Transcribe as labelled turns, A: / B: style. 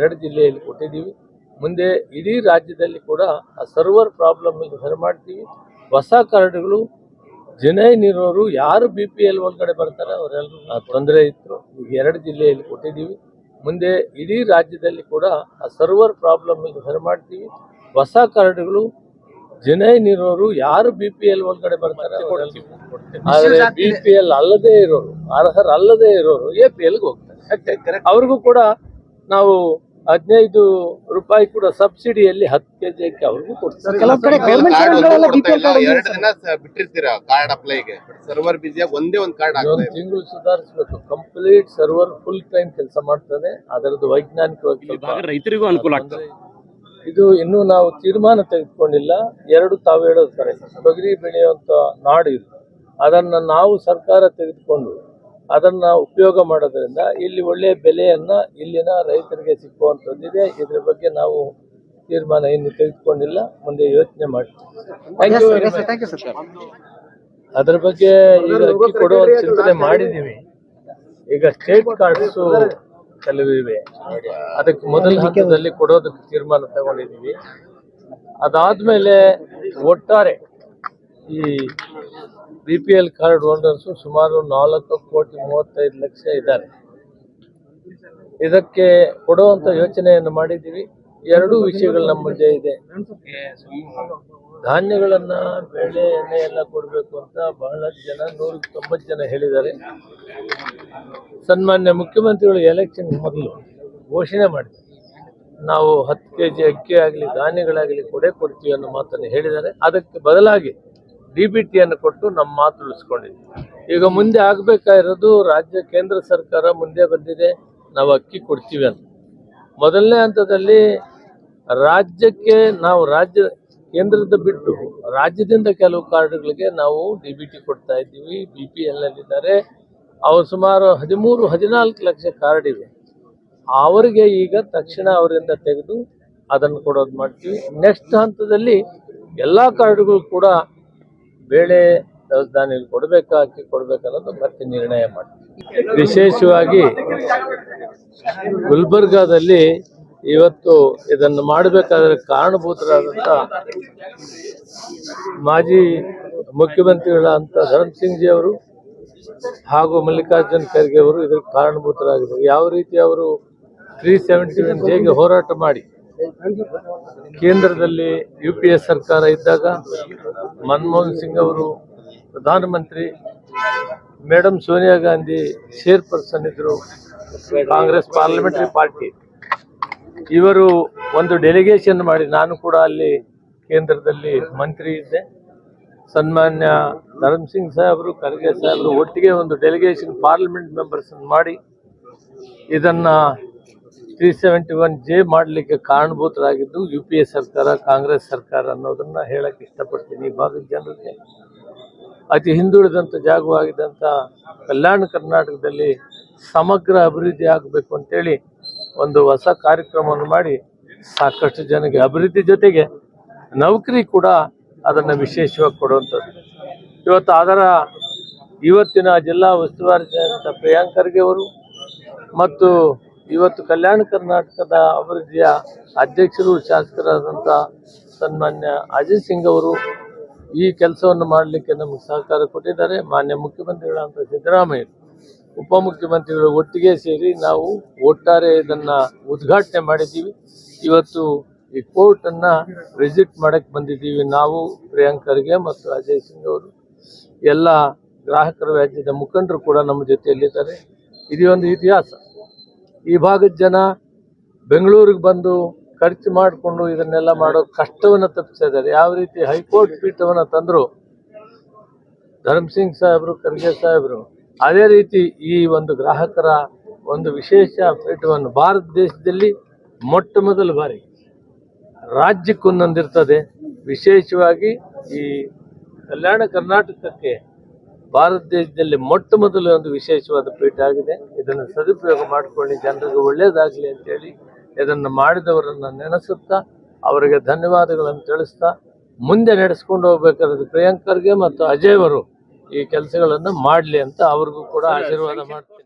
A: ಎರಡು ಜಿಲ್ಲೆಯಲ್ಲಿ ಕೊಟ್ಟಿದ್ದೀವಿ. ಮುಂದೆ ಇಡೀ ರಾಜ್ಯದಲ್ಲಿ ಕೂಡ ಆ ಸರ್ವರ್ ಪ್ರಾಬ್ಲಮ್ ಸರಿ ಮಾಡ್ತೀವಿ. ಹೊಸ ಕಾರ್ಡ್ಗಳು ಜನೈನಿರೋರು ಇರೋರು ಯಾರು ಬಿ ಪಿ ಎಲ್ ಒಳಗಡೆ ಬರ್ತಾರೆ ಅವರೆಲ್ಲರೂ ತೊಂದರೆ ಇತ್ತು. ಈಗ ಎರಡು ಜಿಲ್ಲೆಯಲ್ಲಿ ಕೊಟ್ಟಿದ್ದೀವಿ. ಮುಂದೆ ಇಡೀ ರಾಜ್ಯದಲ್ಲಿ ಕೂಡ ಆ ಸರ್ವರ್ ಪ್ರಾಬ್ಲಮ್ ಸರಿ ಮಾಡ್ತೀವಿ. ಹೊಸ ಕಾರ್ಡ್ಗಳು ಜನೈನಿರೋರು ಇರೋರು ಯಾರು ಬಿ ಪಿ ಎಲ್ ಒಳಗಡೆ ಬರ್ತಾರೆ. ಆದ್ರೆ ಬಿ ಪಿ ಎಲ್ ಅಲ್ಲದೆ ಇರೋರು ಅರ್ಹರಲ್ಲದೆ ಇರೋರು ಎ ಪಿ ಎಲ್ಗೆ ಹೋಗ್ತಾರೆ. ಅವ್ರಿಗೂ ಕೂಡ ನಾವು ಹದಿನೈದು ರೂಪಾಯಿ ಕೂಡ ಸಬ್ಸಿಡಿಯಲ್ಲಿ ಹತ್ತು ಕೆಜಿ ಅಕ್ಕಿ ಅವ್ರಿಗೂ ಕೊಡ್ತಾರೆ.
B: ಕೆಲವು ಕಡೆ
C: ಕಾರ್ಡ್
B: ಗೌರ್ಮೆಂಟ್
C: ಒಂದು
B: ಬಿ ಪಿ
C: ಕೊಡ್ತಾ
B: ಎಲ್
C: ಇಲ್ಲ.
B: ಕಾರ್ಡ್
C: ಎರಡು ದಿನ ಬಿಟ್ಟಿರ್ತೀರಾ ಕಾರ್ಡ್ ಅಪ್ಲೈಗೆ? ಸರ್ವರ್ ಬಿಸಿಯಾಗಿ ಒಂದೇ ಒಂದು ಕಾರ್ಡ್
A: ಒಂದು ತಿಂಗಳು ಸುಧಾರಿಸಬೇಕು. ಕಂಪ್ಲೀಟ್ ಸರ್ವರ್ ಫುಲ್ ಟೈಮ್ ಕೆಲಸ ಮಾಡ್ತದೆ. ಅದರದ್ದು ವೈಜ್ಞಾನಿಕವಾಗಿ ಸ್ವಲ್ಪ
D: ಭಾಗ ರೈತರಿಗೂ ಅನುಕೂಲ ಆಗ್ತದೆ.
A: ಇದು. ಇನ್ನೂ ನಾವು ತೀರ್ಮಾನ ತೆಗೆದುಕೊಂಡಿಲ್ಲ. ಎರಡು ತಾವು ಹೇಳೋದು ಕರೆ ತೊಗರಿ ಬೆಳೆಯುವಂತ ನಾಡು ಇದು. ಅದನ್ನ ನಾವು ಸರ್ಕಾರ ತೆಗೆದುಕೊಂಡು ಅದನ್ನ ಉಪಯೋಗ ಮಾಡೋದ್ರಿಂದ ಇಲ್ಲಿ ಒಳ್ಳೆಯ ಬೆಲೆಯನ್ನ ಇಲ್ಲಿನ ರೈತರಿಗೆ ಸಿಕ್ಕುವಂಥದ್ದಿದೆ. ಇದ್ರ ಬಗ್ಗೆ ನಾವು ತೀರ್ಮಾನ ಇನ್ನು ತೆಗೆದುಕೊಂಡಿಲ್ಲ. ಮುಂದೆ ಯೋಚನೆ ಮಾಡ್ತೀವಿ. Thank you very much
B: thank you sir
A: ಅದ್ರ ಬಗ್ಗೆ ಈಗ ಅಕ್ಕಿ ಕೊಡುವ ಚಿಂತನೆ ಮಾಡಿದೀವಿ. ಈಗ ಸ್ಟೇಟ್ ಕಾರ್ಡ್ಸ್ ಕೆಲವು ಇವೆ. ಅದಕ್ಕೆ ಮೊದಲ ಹಂತದಲ್ಲಿ ಕೊಡೋದಕ್ಕೆ ತೀರ್ಮಾನ ತಗೊಂಡಿದ್ದೀವಿ ಅದಾದ್ಮೇಲೆ ಒಟ್ಟಾರೆ ಈ B P L card holders ಸುಮಾರು ನಾಲ್ಕು ಕೋಟಿ ಮೂವತ್ತೈದು ಲಕ್ಷ ಇದ್ದಾರೆ. ಇದಕ್ಕೆ ಕೊಡುವಂತ ಯೋಚನೆಯನ್ನು ಮಾಡಿದ್ದೀವಿ. ಎರಡೂ ವಿಷಯಗಳು ನಮ್ಮ ಮುಂದೆ ಇದೆ. ಧಾನ್ಯಗಳನ್ನು ಬೇಳೆ ಎಣ್ಣೆ ಎಲ್ಲ ಕೊಡಬೇಕು ಅಂತ ಬಹಳಷ್ಟು ಜನ ನೂರ ತೊಂಬತ್ತು ಜನ ಹೇಳಿದ್ದಾರೆ. ಸನ್ಮಾನ್ಯ ಮುಖ್ಯಮಂತ್ರಿಗಳು ಎಲೆಕ್ಷನ್ ಮೊದಲು ಘೋಷಣೆ ಮಾಡಿದ್ದಾರೆ. ನಾವು ಹತ್ತು ಕೆ ಜಿ ಅಕ್ಕಿ ಆಗಲಿ, ಧಾನ್ಯಗಳಾಗಲಿ ಕೊಡೆ ಕೊಡ್ತೀವಿ ಅನ್ನೋ ಮಾತನ್ನು ಹೇಳಿದ್ದಾರೆ. ಅದಕ್ಕೆ ಬದಲಾಗಿ ಡಿ ಬಿ ಟಿಯನ್ನು ಕೊಟ್ಟು ನಮ್ಮ ಮಾತು ಉಳಿಸ್ಕೊಂಡಿದ್ವಿ. ಈಗ ಮುಂದೆ ಆಗಬೇಕಾಗಿರೋದು ರಾಜ್ಯ, ಕೇಂದ್ರ ಸರ್ಕಾರ ಮುಂದೆ ಬಂದಿದೆ, ನಾವು ಅಕ್ಕಿ ಕೊಡ್ತೀವಿ ಅಂತ. ಮೊದಲನೇ ಹಂತದಲ್ಲಿ ರಾಜ್ಯಕ್ಕೆ ನಾವು ರಾಜ್ಯ, ಕೇಂದ್ರದ ಬಿಟ್ಟು ರಾಜ್ಯದಿಂದ ಕೆಲವು ಕಾರ್ಡ್ಗಳಿಗೆ ನಾವು ಡಿ ಬಿ ಟಿ ಕೊಡ್ತಾ ಇದ್ದೀವಿ. ಬಿ ಪಿ ಎಲ್ ಇದ್ದಾರೆ ಅವ್ರು ಸುಮಾರು ಹದಿಮೂರು, ಹದಿನಾಲ್ಕು ಲಕ್ಷ ಕಾರ್ಡ್ ಇವೆ. ಅವರಿಗೆ ಈಗ ತಕ್ಷಣ ಅವರಿಂದ ತೆಗೆದು ಅದನ್ನು ಕೊಡೋದು ಮಾಡ್ತೀವಿ. ನೆಕ್ಸ್ಟ್ ಹಂತದಲ್ಲಿ ಎಲ್ಲ ಕಾರ್ಡ್ಗಳು ಕೂಡ ಬೇಳೆ ದವಸ ಧಾನ್ಯಗಳು ಕೊಡಬೇಕಾ ಅಕ್ಕಿ ಕೊಡಬೇಕನ್ನೋದು ಮತ್ತೆ ನಿರ್ಣಯ ಮಾಡ್ತೀವಿ. ವಿಶೇಷವಾಗಿ ಗುಲ್ಬರ್ಗಾದಲ್ಲಿ ಇವತ್ತು ಇದನ್ನು ಮಾಡಬೇಕಾದ್ರೆ ಕಾರಣಭೂತರಾದಂಥ ಮಾಜಿ ಮುಖ್ಯಮಂತ್ರಿಗಳಾದಂಥ ಧರ್ಮ್ ಸಿಂಗ್ ಜಿ ಅವರು ಹಾಗೂ ಮಲ್ಲಿಕಾರ್ಜುನ್ ಖರ್ಗೆ ಅವರು ಇದಕ್ಕೆ ಕಾರಣಭೂತರಾಗಿದ್ದರು. ಯಾವ ರೀತಿ ಅವರು ತ್ರೀ ಸೆವೆಂಟಿ ಜೆಗೆ ಹೋರಾಟ ಮಾಡಿ ಕೇಂದ್ರದಲ್ಲಿ ಯು ಪಿ ಎ ಸರ್ಕಾರ ಇದ್ದಾಗ ಮನಮೋಹನ್ ಸಿಂಗ್ ಅವರು ಪ್ರಧಾನಮಂತ್ರಿ ಮೇಡಮ್ ಸೋನಿಯಾ ಗಾಂಧಿ ಚೇರ್ಪರ್ಸನ್ ಇದ್ದರು ಕಾಂಗ್ರೆಸ್ ಪಾರ್ಲಿಮೆಂಟರಿ ಪಾರ್ಟಿ ಇವರು ಒಂದು ಡೆಲಿಗೇಷನ್ ಮಾಡಿ, ನಾನು ಕೂಡ ಅಲ್ಲಿ ಕೇಂದ್ರದಲ್ಲಿ ಮಂತ್ರಿ ಇದ್ದೆ. ಸನ್ಮಾನ್ಯ ಧರ್ಮ್ ಸಿಂಗ್ ಸಾಹೇಬರು, ಖರ್ಗೆ ಸಾಹೇಬರು ಒಟ್ಟಿಗೆ ಒಂದು ಡೆಲಿಗೇಷನ್ ಪಾರ್ಲಿಮೆಂಟ್ ಮೆಂಬರ್ಸನ್ನು ಮಾಡಿ ಇದನ್ನ ತ್ರೀ ಸೆವೆಂಟಿ ಒನ್ ಜೆ ಮಾಡಲಿಕ್ಕೆ ಕಾರಣಭೂತರಾಗಿದ್ದು ಯು ಪಿ ಎ ಸರ್ಕಾರ, ಕಾಂಗ್ರೆಸ್ ಸರ್ಕಾರ ಅನ್ನೋದನ್ನ ಹೇಳಕ್ಕೆ ಇಷ್ಟಪಡ್ತೀನಿ. ಈ ಭಾಗದ ಜನರಿಗೆ ಅತಿ ಹಿಂದುಳಿದಂಥ ಜಾಗವಾಗಿದ್ದಂಥ ಕಲ್ಯಾಣ ಕರ್ನಾಟಕದಲ್ಲಿ ಸಮಗ್ರ ಅಭಿವೃದ್ಧಿ ಆಗಬೇಕು ಅಂತೇಳಿ ಒಂದು ಹೊಸ ಕಾರ್ಯಕ್ರಮವನ್ನು ಮಾಡಿ ಸಾಕಷ್ಟು ಜನಕ್ಕೆ ಅಭಿವೃದ್ಧಿ ಜೊತೆಗೆ ನೌಕರಿ ಕೂಡ ಅದನ್ನು ವಿಶೇಷವಾಗಿ ಕೊಡುವಂಥದ್ದು. ಇವತ್ತು ಅದರ ಇವತ್ತಿನ ಜಿಲ್ಲಾ ಉಸ್ತುವಾರಿ ಪ್ರಿಯಾಂಕರ್ಗೆ ಅವರು ಮತ್ತು ಇವತ್ತು ಕಲ್ಯಾಣ ಕರ್ನಾಟಕದ ಅಭಿವೃದ್ಧಿಯ ಅಧ್ಯಕ್ಷರು ಶಾಸಕರಾದಂಥ ಸನ್ಮಾನ್ಯ ಅಜಯ್ ಸಿಂಗ್ ಅವರು ಈ ಕೆಲಸವನ್ನು ಮಾಡಲಿಕ್ಕೆ ನಮಗೆ ಸಹಕಾರ ಕೊಟ್ಟಿದ್ದಾರೆ. ಮಾನ್ಯ ಮುಖ್ಯಮಂತ್ರಿಗಳಾದಂಥ ಸಿದ್ದರಾಮಯ್ಯ, ಉಪಮುಖ್ಯಮಂತ್ರಿಗಳು ಒಟ್ಟಿಗೆ ಸೇರಿ ನಾವು ಒಟ್ಟಾರೆ ಇದನ್ನ ಉದ್ಘಾಟನೆ ಮಾಡಿದ್ದೀವಿ. ಇವತ್ತು ಈ ಕೋರ್ಟ್ ಅನ್ನ ವಿಸಿಟ್ ಮಾಡಕ್ ಬಂದಿದ್ದೀವಿ ನಾವು ಪ್ರಿಯಾಂಕರ್ಗೆ ಮತ್ತು ಅಜಯ್ ಸಿಂಗ್ ಅವರು. ಎಲ್ಲ ಗ್ರಾಹಕರ ವ್ಯಾಜ್ಯದ ಮುಖಂಡರು ಕೂಡ ನಮ್ಮ ಜೊತೆಯಲ್ಲಿದ್ದಾರೆ. ಇದು ಒಂದು ಇತಿಹಾಸ. ಈ ಭಾಗದ ಜನ ಬೆಂಗಳೂರಿಗೆ ಬಂದು ಖರ್ಚು ಮಾಡಿಕೊಂಡು ಇದನ್ನೆಲ್ಲ ಮಾಡೋ ಕಷ್ಟವನ್ನು ತಪ್ಪಿಸಿದ್ದಾರೆ ಯಾವ ರೀತಿ ಹೈಕೋರ್ಟ್ ಪೀಠವನ್ನು ತಂದರು ಧರ್ಮ್ ಸಿಂಗ್ ಸಾಹೇಬರು, ಖರ್ಗೆ ಸಾಹೇಬರು, ಅದೇ ರೀತಿ ಈ ಒಂದು ಗ್ರಾಹಕರ ಒಂದು ವಿಶೇಷ ಪೀಠವನ್ನು ಭಾರತ ದೇಶದಲ್ಲಿ ಮೊಟ್ಟ ಮೊದಲ ಬಾರಿ ರಾಜ್ಯಕ್ಕೊಂದೊಂದಿರ್ತದೆ ವಿಶೇಷವಾಗಿ ಈ ಕಲ್ಯಾಣ ಕರ್ನಾಟಕಕ್ಕೆ ಭಾರತ ದೇಶದಲ್ಲಿ ಮೊಟ್ಟ ಮೊದಲು ಒಂದು ವಿಶೇಷವಾದ ಪೀಠ ಆಗಿದೆ. ಇದನ್ನು ಸದುಪಯೋಗ ಮಾಡಿಕೊಂಡು ಜನರಿಗೆ ಒಳ್ಳೆಯದಾಗಲಿ ಅಂತೇಳಿ ಇದನ್ನು ಮಾಡಿದವರನ್ನು ನೆನೆಸುತ್ತಾ ಅವರಿಗೆ ಧನ್ಯವಾದಗಳನ್ನು ತಿಳಿಸ್ತಾ ಮುಂದೆ ನಡೆಸ್ಕೊಂಡು ಹೋಗ್ಬೇಕಾದ್ರೆ ಪ್ರಿಯಾಂಕರ್ಗೆ ಮತ್ತು ಅಜಯ್ ಅವರು ಈ ಕೆಲಸಗಳನ್ನು ಮಾಡಲಿ ಅಂತ ಅವ್ರಿಗೂ ಕೂಡ ಆಶೀರ್ವಾದ ಮಾಡ್ತೀನಿ.